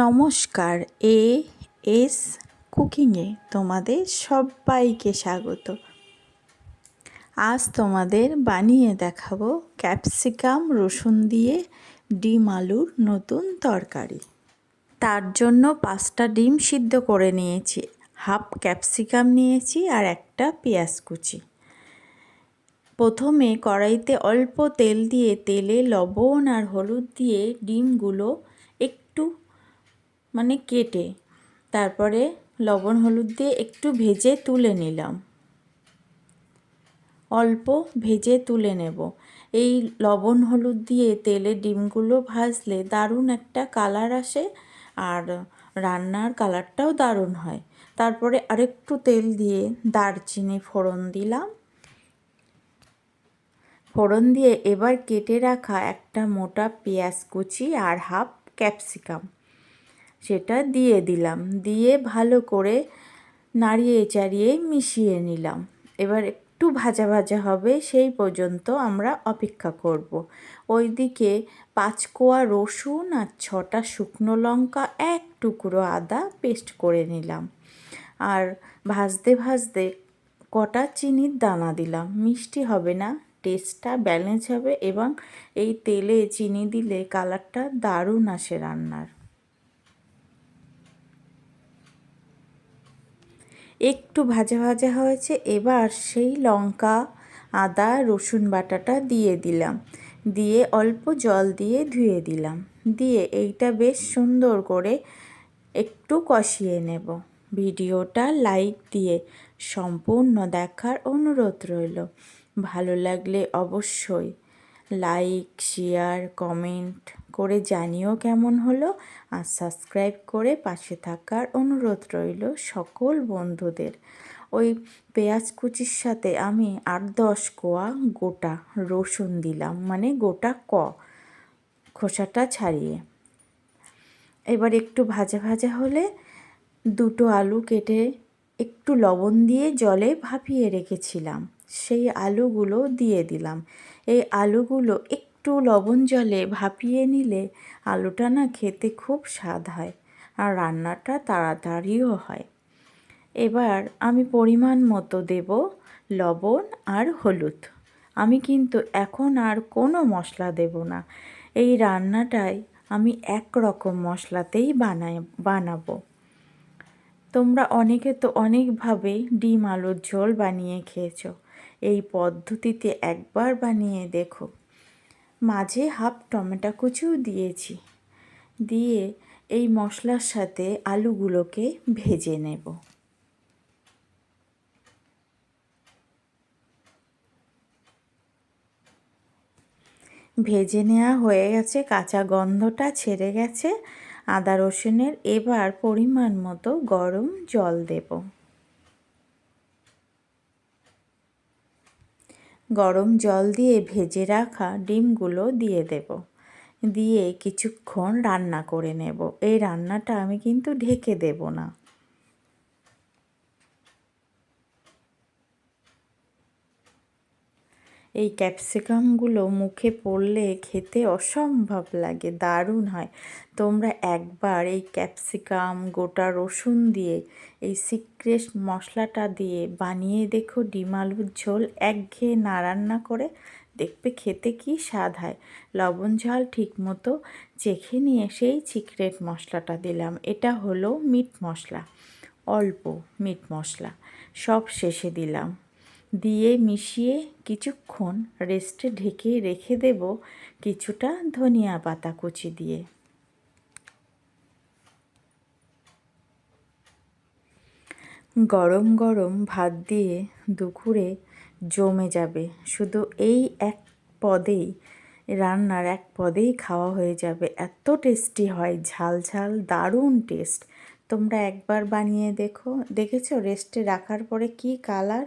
নমস্কার, A S কুকিংয়ে তোমাদের সবাইকে স্বাগত। আজ তোমাদের বানিয়ে দেখাবো ক্যাপসিকাম রসুন দিয়ে ডিম আলুর নতুন তরকারি। তার জন্য পাঁচটা ডিম সিদ্ধ করে নিয়েছি, হাফ ক্যাপসিকাম নিয়েছি আর একটা পেঁয়াজ কুচি। প্রথমে কড়াইতে অল্প তেল দিয়ে, তেলে লবণ আর হলুদ দিয়ে ডিমগুলো একটু মানে কেটে। তারপরে লবণ হলুদ দিয়ে একটু ভেজে তুলে নিলাম। অল্প ভেজে তুলে নেব। এই লবণ হলুদ দিয়ে তেলে ডিমগুলো ভাজলে দারুণ একটা কালার আসে আর রান্নার কালারটাও দারুণ হয়। তারপরে আরেকটু তেল দিয়ে দারচিনি ফোড়ন দিলাম। ফোড়ন দিয়ে এবার কেটে রাখা একটা মোটা পেঁয়াজ কুচি আর হাফ ক্যাপসিকাম। সেটা দিয়ে দিলাম। দিয়ে ভালো করে নাড়িয়ে চাড়িয়ে মিশিয়ে নিলাম। এবার একটু ভাজা ভাজা হবে, সেই পর্যন্ত আমরা অপেক্ষা করব। ওইদিকে পাঁচ কোয়া রসুন আর ছটা শুকনো লঙ্কা, এক টুকরো আদা পেস্ট করে নিলাম। আর ভাজতে ভাজতে কটা চিনির দানা দিলাম। মিষ্টি হবে না, টেস্টটা ব্যালেন্স হবে এবং এই তেলে চিনি দিলে কালারটা দারুণ আসে রান্নার। একটু ভাজা ভাজা হয়েছে, এবার সেই লঙ্কা, আদা, রসুন বাটাটা দিয়ে দিলাম। দিয়ে অল্প জল দিয়ে ধুয়ে দিলাম। দিয়ে এইটা বেশ সুন্দর করে একটু কষিয়ে নেব। ভিডিওটা লাইক দিয়ে সম্পূর্ণ দেখার অনুরোধ রইল। ভালো লাগলে অবশ্যই লাইক শেয়ার কমেন্ট করে জানিও কেমন হলো আর সাবস্ক্রাইব করে পাশে থাকার অনুরোধ রইল সকল বন্ধুদের। ওই পেঁয়াজ কুচির সাথে আমি আট দশ কোয়া গোটা রসুন দিলাম মানে গোটা ক খোসাটা ছাড়িয়ে। এবার একটু ভাজা ভাজা হলে দুটো আলু কেটে একটু লবণ দিয়ে জলে ভাপিয়ে রেখেছিলাম, সেই আলুগুলো দিয়ে দিলাম। এই আলুগুলো একটু লবণ জলে ভাপিয়ে নিলে আলুটা না খেতে খুব স্বাদ হয় আর রান্নাটা তাড়াতাড়িও হয়। এবার আমি পরিমাণ মতো দেব লবণ আর হলুদ। আমি কিন্তু এখন আর কোনো মশলা দেব না। এই রান্নাটাই আমি এক রকম মশলাতেই বানাই বানাবো। তোমরা অনেকে তো অনেকভাবে ডিম আলুর ঝোল বানিয়ে খেয়েছো। এই পদ্ধতিতে একবার বানিয়ে দেখো। মাঝে হাফ টমেটো কুচিও দিয়েছি। দিয়ে এই মশলার সাথে আলুগুলোকে ভেজে নেব। ভেজে নেওয়া হয়ে গেছে, কাঁচা গন্ধটা ছেড়ে গেছে। আদা রসুনের এবার পরিমাণ মতো গরম জল দেব। গরম জল দিয়ে ভেজে রাখা ডিমগুলো দিয়ে দেব। দিয়ে কিছুক্ষণ রান্না করে নেব। এই রান্নাটা আমি কিন্তু ঢেকে দেব না। এই ক্যাপসিকামগুলো মুখে পড়লে খেতে অসম্ভব লাগে, দারুণ হয়। তোমরা একবার এই ক্যাপসিকাম, গোটা রসুন দিয়ে এই সিক্রেট মশলাটা দিয়ে বানিয়ে দেখো ডিম আলুর ঝোল একঘেয়ে না রান্না করে। দেখবে খেতে কি স্বাদ হয়। লবণ ঝাল ঠিক মতো চেখে নিয়ে সেই সিক্রেট মশলাটা দিলাম। এটা হলো মিট মশলা, অল্প মিট মশলা। সব শেষে দিলাম। দিয়ে মিশিয়ে কিছুক্ষণ রেস্টে ঢেকে রেখে দেব কিছুটা ধনিয়া পাতা কুচি দিয়ে। গরম গরম ভাত দিয়ে দুপুরে জমে যাবে। শুধু এই এক পদেই, রান্নার এক পদেই খাওয়া হয়ে যাবে। এত টেস্টি হয়, ঝাল ঝাল, দারুণ টেস্ট। তোমরা একবার বানিয়ে দেখো। দেখেছ? রেস্টে রাখার পরে কি কালার?